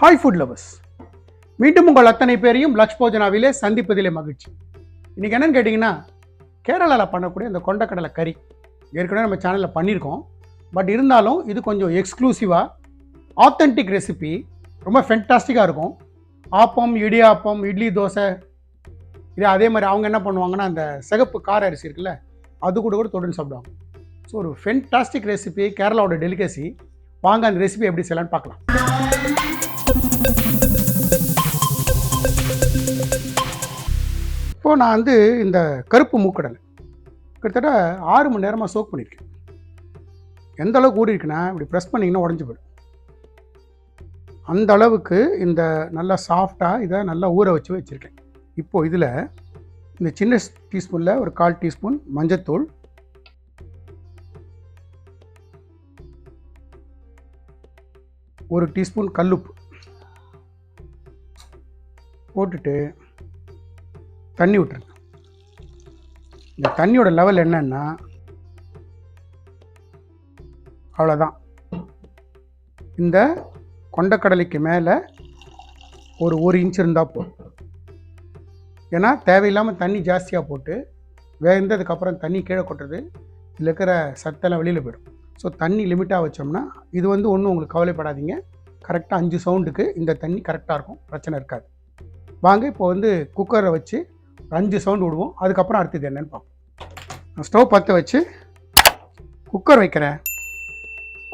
Hi food lovers மீண்டும் உங்கள் அத்தனை பேரையும் லக்ஷ் போஜனாவிலே சந்திப்பதிலே மகிழ்ச்சி. இன்றைக்கி என்னன்னு கேட்டிங்கன்னா கேரளாவில் பண்ணக்கூடிய இந்த கொண்டக்கடலை கறி. ஏற்கனவே நம்ம சேனலில் பண்ணியிருக்கோம். பட் இருந்தாலும் இது கொஞ்சம் எக்ஸ்க்ளூசிவாக ஆத்தென்டிக் ரெசிபி ரொம்ப ஃபென்டாஸ்டிக்காக இருக்கும். ஆப்பம் இடியாப்பம் இட்லி தோசை. இது அதே மாதிரி அவங்க என்ன பண்ணுவாங்கன்னா அந்த சிகப்பு கார அரிசி இருக்குல்ல அது கூட கூட தொடர்ந்து சாப்பிடுவாங்க. ஸோ ஒரு ஃபென்டாஸ்டிக் ரெசிபி கேரளாவோட டெலிகசி வாங்க அந்த ரெசிபி எப்படி செய்யலான்னு பார்க்கலாம். இப்போது நான் வந்து இந்த கருப்பு மூக்கடலை கிட்டத்தட்ட ஆறு மணி நேரமாக சோக் பண்ணியிருக்கேன். எந்த அளவுக்கு ஊறி இருக்குன்னா இப்படி ப்ரெஸ் பண்ணிங்கன்னா உடஞ்சி போயிடும். அந்த அளவுக்கு இந்த நல்லா சாஃப்டாக இதை நல்லா ஊற வச்சு வச்சுருக்கேன். இப்போது இதில் இந்த சின்ன டீஸ்பூனில் ஒரு கால் டீஸ்பூன் மஞ்சத்தூள். ஒரு டீஸ்பூன் கல்லுப்பு. போட்டுட்டு தண்ணி விட்டுருங்க. இந்த தண்ணியோட லெவல் என்னன்னா அவ்வளோதான் இந்த கொண்டக்கடலைக்கு மேலே ஒரு ஒரு இன்ச் இருந்தால் போதும். ஏன்னா தேவையில்லாமல் தண்ணி ஜாஸ்தியாக போட்டு வேந்ததுக்கப்புறம் தண்ணி கீழே கொட்டுறது இதில் இருக்கிற சத்தெல்லாம் வெளியில் போயிடும். ஸோ தண்ணி லிமிட்டாக வச்சோம்னா இது வந்து ஒன்றும் உங்களுக்கு கவலைப்படாதீங்க. கரெக்டாக அஞ்சு சவுண்டுக்கு இந்த தண்ணி கரெக்டாக இருக்கும். பிரச்சனை இருக்காது. வாங்க இப்போ வந்து குக்கரை வச்சு அஞ்சு சவுண்டு விடுவோம். அதுக்கப்புறம் அடுத்தது என்னன்னு பார்ப்போம். நான் ஸ்டவ் பற்ற வச்சு குக்கர் வைக்கிறேன்.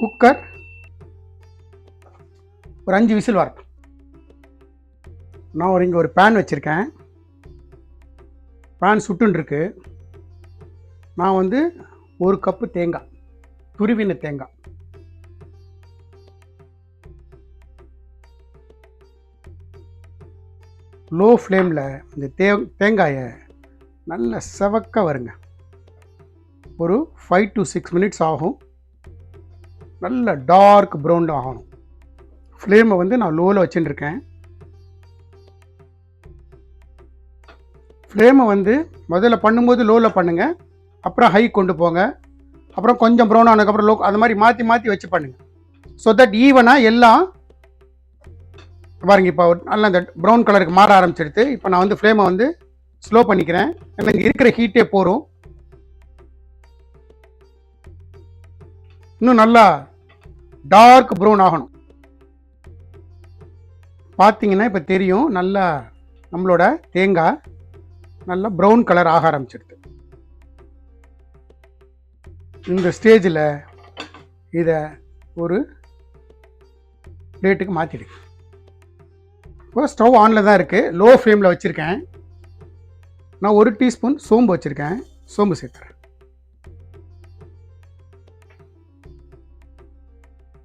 குக்கர் ஒரு அஞ்சு விசில் வரட்டும். நான் ஒரு இங்கே ஒரு பேன் வச்சுருக்கேன். பேன் சுட்டுன்ருக்கு. நான் வந்து ஒரு கப்பு தேங்காய் துருவின தேங்காய். லோ ஃப்ளேமில் இந்த தே தேங்காயை நல்ல செவக்க வருங்க. ஒரு ஃபைவ் டு சிக்ஸ் மினிட்ஸ் ஆகும். நல்ல டார்க் ப்ரௌன் ஆகணும். ஃப்ளேமை வந்து நான் லோவில் வச்சுட்டுருக்கேன் ஃப்ளேமை வந்து முதல்ல பண்ணும்போது லோவில் பண்ணுங்கள் அப்புறம் ஹை கொண்டு போங்க. அப்புறம் கொஞ்சம் ப்ரௌன் ஆனதுக்கப்புறம் லோ அது மாதிரி மாற்றி மாற்றி வச்சு பண்ணுங்கள் ஸோ தட் ஈவனாக எல்லாம் பாருங்க இப்போ நல்லா இந்த ப்ரௌன் கலருக்கு மாற ஆரம்பிச்சிடுது இப்போ நான் வந்து ஃப்ளேமை வந்து ஸ்லோ பண்ணிக்கிறேன். எனக்கு இங்கே இருக்கிற ஹீட்டே போகும் இன்னும் நல்லா டார்க் ப்ரௌன் ஆகணும். பார்த்தீங்கன்னா இப்போ தெரியும் நல்லா நம்மளோட தேங்காய் நல்லா ப்ரௌன் கலர் ஆக ஆரம்பிச்சிடுது இந்த ஸ்டேஜில் இதை ஒரு பிளேட்டுக்கு மாற்றிடுது இப்போ ஸ்டவ் ஆனில் தான் இருக்குது லோ ஃப்ளேமில் வச்சுருக்கேன். நான் ஒரு டீஸ்பூன் சோம்பு வச்சுருக்கேன். சோம்பு சேர்த்துறேன்.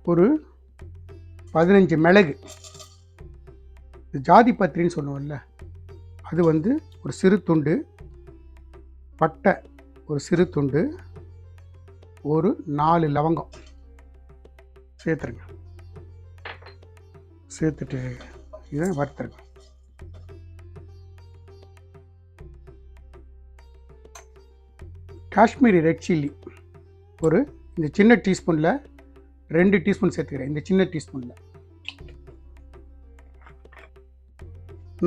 ஒரு பதினஞ்சு மிளகு. ஜாதி பத்திரின்னு சொல்லுவோம்ல. அது வந்து ஒரு சிறு துண்டு. பட்டை ஒரு சிறு துண்டு. ஒரு நாலு லவங்கம். சேர்த்துருங்க. சேர்த்துட்டு இதை வறுத்துருக்கோம். காஷ்மீரி ரெட் சில்லி ஒரு இந்த சின்ன டீஸ்பூனில் ரெண்டு டீஸ்பூன் சேர்த்துக்கிறேன். இந்த சின்ன டீஸ்பூனில்.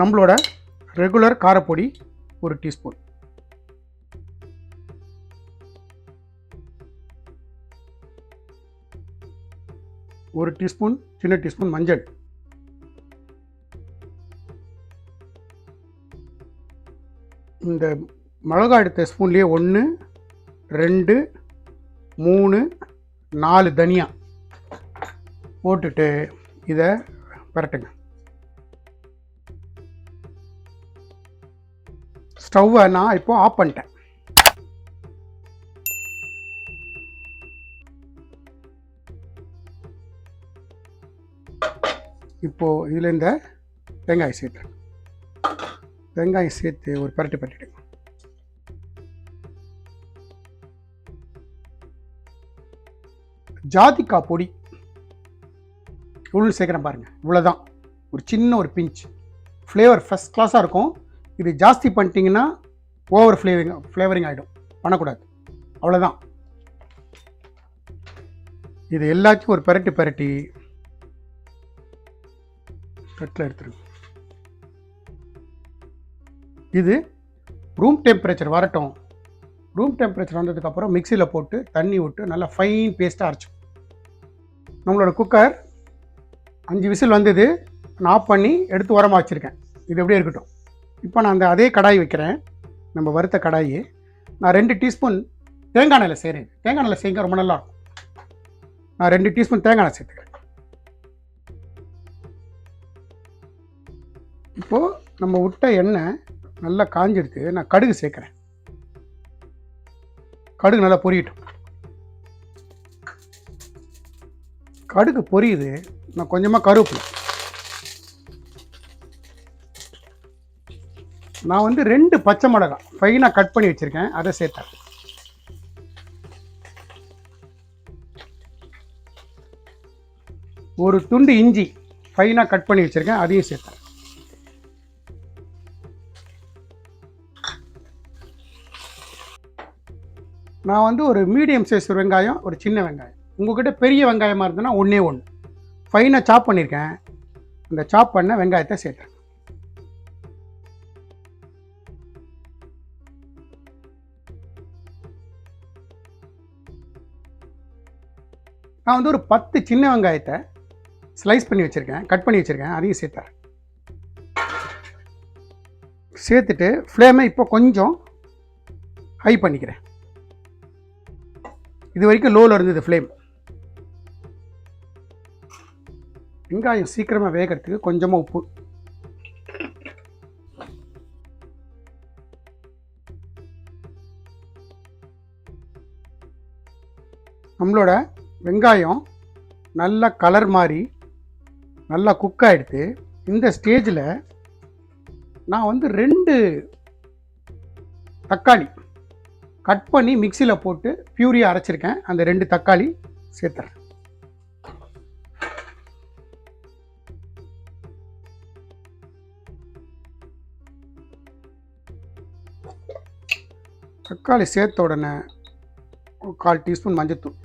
நம்மளோட ரெகுலர் காரப்பொடி ஒரு டீஸ்பூன். ஒரு டீஸ்பூன் சின்ன டீஸ்பூன் மஞ்சள். இந்த மிளகா எடுத்த ஸ்பூன்லேயே ஒன்று ரெண்டு மூணு நாலு தனியா போட்டுட்டு இதை பரட்டுங்க. ஸ்டவ்வை நான் இப்போ ஆஃப் பண்ணிட்டேன். இப்போது இதில் இந்த வெங்காயம் சேர்த்துறேன் வெங்காயம் சேர்த்து ஒரு பரட்டு பரட்டிடுங்க ஜாதிக்காய் பொடி. உள் சேர்க்குறேன் பாருங்கள் இவ்வளோதான் ஒரு சின்ன ஒரு பிஞ்ச் ஃப்ளேவர் ஃபஸ்ட் கிளாஸாக இருக்கும். இது ஜாஸ்தி பண்ணிட்டீங்கன்னா ஓவர் ஃப்ளேவரிங் ஃப்ளேவரிங் ஆகிடும் பண்ணக்கூடாது. அவ்வளோதான் இது எல்லாத்தையும் ஒரு பரட்டி பெரட்டி. கட்டில் எடுத்துருங்க. இது ரூம் டெம்பரேச்சர் வரட்டும். ரூம் டெம்பரேச்சர் வந்ததுக்கப்புறம் மிக்சியில் போட்டு தண்ணி விட்டு நல்லா ஃபைன் பேஸ்ட்டாக அரைச்சோம் நம்மளோட குக்கர் அஞ்சு விசில் வந்தது. நான் ஆஃப் பண்ணி எடுத்து உரமாக வச்சுருக்கேன். இது எப்படியே இருக்கட்டும். இப்போ நான் அந்த அதே கடாய் வைக்கிறேன். நம்ம வறுத்த கடாயி. நான் ரெண்டு டீஸ்பூன் தேங்காய் எண்ணெயில் செய்கிறேன் தேங்காய் எண்ணெயில் செய்யுங்க ரொம்ப நல்லா இருக்கும். நான் ரெண்டு டீஸ்பூன் தேங்காய் எண்ணெய் சேர்த்துக்கிறேன். இப்போது நம்ம விட்ட எண்ணெய் நல்லா காஞ்சிடுத்து நான் கடுகு சேர்க்குறேன். கடுகு நல்லா பொரியட்டும். கடுகு பொரியுது. நான் கொஞ்சமாக கருவேப்பிலை. நான் வந்து ரெண்டு பச்சை மிளகா ஃபைனாக கட் பண்ணி வச்சுருக்கேன். அதை சேர்த்தேன். ஒரு துண்டு இஞ்சி ஃபைனாக கட் பண்ணி வச்சுருக்கேன். அதையும் சேர்த்தேன். நான் வந்து ஒரு மீடியம் சைஸ் வெங்காயம் ஒரு சின்ன வெங்காயம். உங்கள்கிட்ட பெரிய வெங்காயமாக இருந்ததுன்னா ஒன்றே ஒன்று ஃபைனாக சாப் பண்ணியிருக்கேன் அந்த சாப் பண்ண வெங்காயத்தை சேர்த்தேன் நான் வந்து ஒரு பத்து சின்ன வெங்காயத்தை ஸ்லைஸ் பண்ணி வச்சுருக்கேன். கட் பண்ணி வச்சுருக்கேன். அதையும் சேர்த்துறேன். சேர்த்துட்டு ஃப்ளேமை இப்போ கொஞ்சம் ஹை பண்ணிக்கிறேன். இது வரைக்கும் லோவில் இருந்தது ஃப்ளேம் வெங்காயம் சீக்கிரமாக வேகிறதுக்கு கொஞ்சமாக உப்பு. நம்மளோட வெங்காயம் நல்லா கலர் மாறி நல்லா குக் ஆகிடுத்து இந்த ஸ்டேஜில் நான் வந்து ரெண்டு தக்காளி கட் பண்ணி மிக்சியில் போட்டு பியூரியாக அரைச்சிருக்கேன். அந்த ரெண்டு தக்காளி சேர்த்துறேன். தக்காளி சேர்த்த உடனே ஒரு கால் டீஸ்பூன் மஞ்சத்தூள்.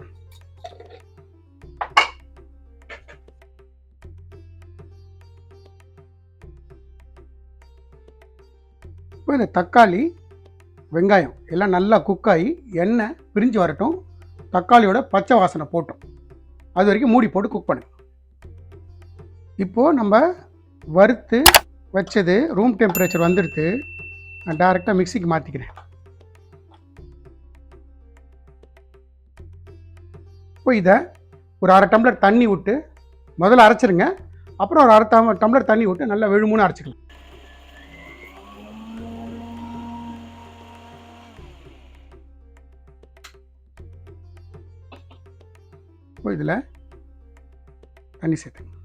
இப்போ இந்த தக்காளி வெங்காயம் எல்லாம் நல்லா குக் ஆகி எண்ணெய் பிரிஞ்சு வரட்டும். தக்காளியோட பச்சை வாசனை போட்டோம். அது வரைக்கும் மூடி போட்டு குக் பண்ணுங்க. இப்போது நம்ம வறுத்து வச்சது ரூம் டெம்பரேச்சர் வந்துடுத்து நான் டேரெக்டாக மிக்சிக்கு மாற்றிக்கிறேன் இப்போ இதை ஒரு அரை டம்ளர் தண்ணி விட்டு முதல்ல அரைச்சிருங்க. அப்புறம் ஒரு அரை டம்ளர் தண்ணி விட்டு நல்லா விழுமுன்னு அரைச்சிக்கலாம். இப்போ இதில் தண்ணி சேர்த்துங்க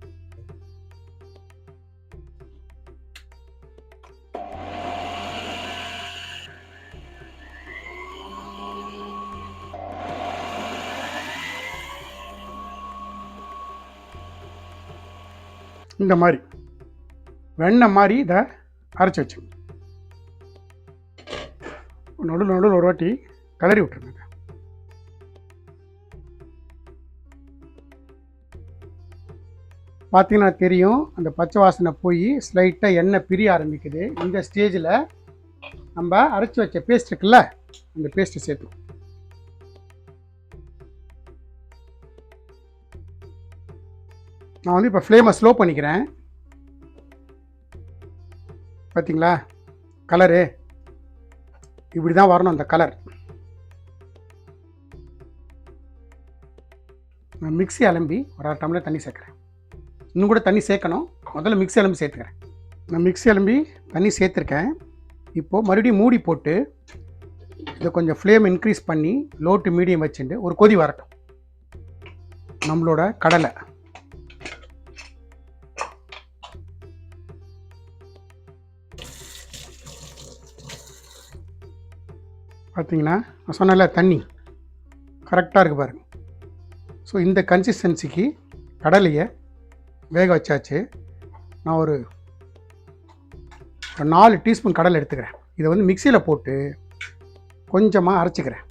இந்த மாதிரி வெண்ணெய் மாதிரி இதை அரைச்சி வச்சுங்க நடுவில் நடுவில் ஒரு வாட்டி கலரி விட்டுருங்க பார்த்தீங்கன்னா தெரியும் அந்த பச்சை வாசனை போய் ஸ்லைட்டாக எண்ணெய் பிரிய ஆரம்பிக்குது. இந்த ஸ்டேஜில் நம்ம அரைச்சி வச்ச பேஸ்ட் இருக்குல்ல அந்த பேஸ்ட்டு சேர்த்து நான் வந்து இப்போ ஃப்ளேமை ஸ்லோ பண்ணிக்கிறேன். பார்த்தீங்களா கலரு இப்படி தான் வரணும் அந்த கலர் நான் மிக்ஸி அலம்பி ஒரு அரை டம்ளர் தண்ணி சேர்க்குறேன். இன்னும் கூட தண்ணி சேர்க்கணும். முதல்ல மிக்ஸி எலும்பி சேர்த்துக்கிறேன். நான் மிக்ஸி எலும்பி தண்ணி சேர்த்துருக்கேன். இப்போது மறுபடியும் மூடி போட்டு இதை கொஞ்சம் ஃப்ளேம் இன்க்ரீஸ் பண்ணி லோ டு மீடியம் வச்சுட்டு ஒரு கொதி வரட்டும். நம்மளோட கடலை. பார்த்தீங்கன்னா நான் சொன்னல தண்ணி. கரெக்டாக இருக்குது பாருங்க. ஸோ இந்த கன்சிஸ்டன்சிக்கு கடலையை வேக வச்சாச்சு. நான் ஒரு ஒரு நாலு டீஸ்பூன் கடலை எடுத்துக்கிறேன். இதை வந்து மிக்சியில் போட்டு கொஞ்சமாக அரைச்சிக்கிறேன்.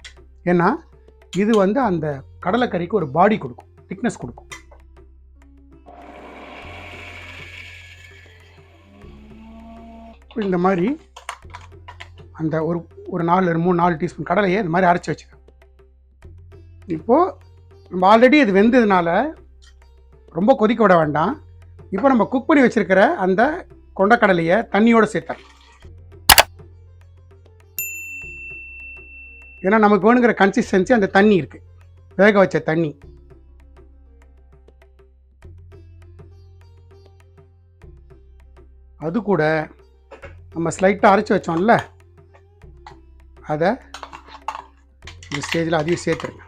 ஏன்னா இது வந்து அந்த கடலைக்கறிக்கு ஒரு பாடி கொடுக்கும். திக்னஸ் கொடுக்கும். இந்த மாதிரி அந்த ஒரு ஒரு நாலு மூணு நாலு டீஸ்பூன் கடலையை இந்த மாதிரி அரைச்சி வச்சுக்கேன் இப்போது நம்ம ஆல்ரெடி இது வெந்ததுனால ரொம்ப கொதிக்க விட வேண்டாம். இப்போ நம்ம குக் பண்ணி வச்சுருக்கிற அந்த கொண்டக்கடலையை தண்ணியோடு சேர்த்தேன் ஏன்னா நமக்கு வேணுங்கிற கன்சிஸ்டன்சி அந்த தண்ணி இருக்குது வேக வச்ச தண்ணி. அது கூட நம்ம ஸ்லைட்டாக அரைச்சி வச்சோம்ல அதை இந்த ஸ்டேஜில் அதையும் சேர்த்துருங்க.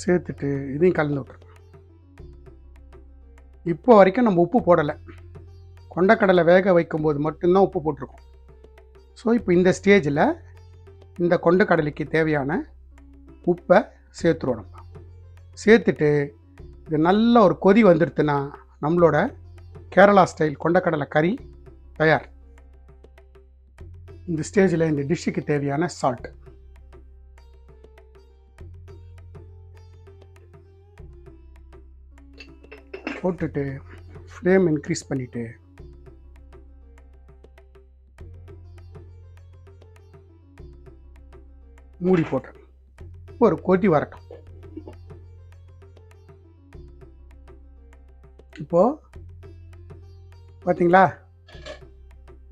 சேர்த்துட்டு இதையும் கலந்து விட்ருங்க இப்போ வரைக்கும் நம்ம உப்பு போடலை. கொண்டக்கடலை வேக வைக்கும்போது மட்டும்தான் உப்பு போட்டிருக்கோம். ஸோ இப்போ இந்த ஸ்டேஜில் இந்த கொண்டக்கடலைக்கு தேவையான உப்பை சேர்த்துருவோம் நம்ம சேர்த்துட்டு இது நல்ல ஒரு கொதி வந்துடுத்துன்னா நம்மளோட கேரளா ஸ்டைல் கொண்டக்கடலை கறி தயார். இந்த ஸ்டேஜில் இந்த டிஷ்ஷுக்கு தேவையான சால்ட்டு போட்டுட்டு ஃப்ளேம் இன்க்ரீஸ் பண்ணிவிட்டு மூடி போட்டேன். ஒரு கொதி வரட்டும். இப்போது பார்த்தீங்களா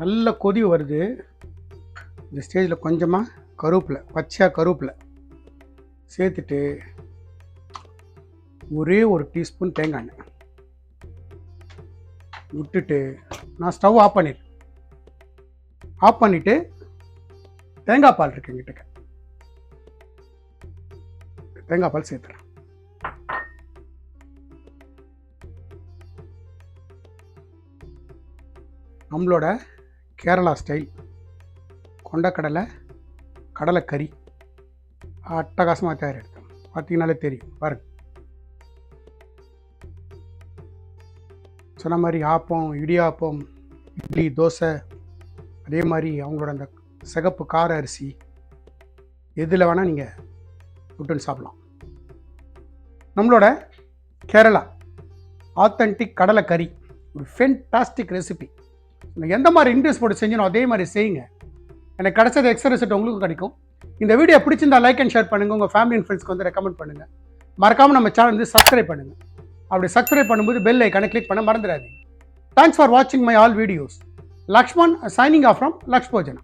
நல்ல கொதி வருது. இந்த ஸ்டேஜில் கொஞ்சமாக கருவேப்பில் பச்சையாக கருவேப்பிலை சேர்த்துட்டு ஒரே ஒரு டீஸ்பூன் தேங்காய் எண்ணெய். விட்டுட்டு நான் ஸ்டவ் ஆஃப் பண்ணிடுறேன் ஆஃப் பண்ணிவிட்டு தேங்காய் பால் இருக்கு எங்கிட்ட தேங்காய் பால் சேர்த்துறேன். நம்மளோட கேரளா ஸ்டைல் கொண்டக்கடலை கடலைக்கறி அட்டகாசமாக தயார் எடுத்தோம். பார்த்தீங்கனாலே தெரியும். பாருங்க. சொன்ன மாதிரி ஆப்பம் இடியாப்பம் இட்லி தோசை அதே மாதிரி அவங்களோட அந்த சிகப்பு கார அரிசி எதில் வேணால் நீங்கள் விட்டுன்னு சாப்பிடலாம். நம்மளோட கேரளா ஆத்தன்டிக் கடலை கறி ஒரு ஃபென்டாஸ்டிக் ரெசிபி எந்த மாதிரி இன்ட்ரெஸ்ட் போட்டு செஞ்சணும் அதே மாதிரி செய்யுங்க. எனக்கு கிடச்சது எக்ஸ்ட்ரா ரிசல்ட் உங்களுக்கும் கிடைக்கும். இந்த வீடியோ பிடிச்சிருந்தா லைக் அண்ட் ஷேர் பண்ணுங்கள் உங்கள் ஃபேமிலி அண்ட் ஃப்ரெண்ட்ஸ்க்கு வந்து ரெக்கமெண்ட் பண்ணுங்கள் மறக்காமல் நம்ம சேனல் வந்து சப்ஸ்கிரைப் பண்ணுங்கள் அப்படி சப்ஸ்கிரைப் பண்ணும்போது பெல் ஐக்கானை கிளிக் பண்ண மறந்துடாதீங்க. தேங்க்ஸ் ஃபார் வாட்சிங் my all videos Lakshman signing off from லக்ஷ்போஜனா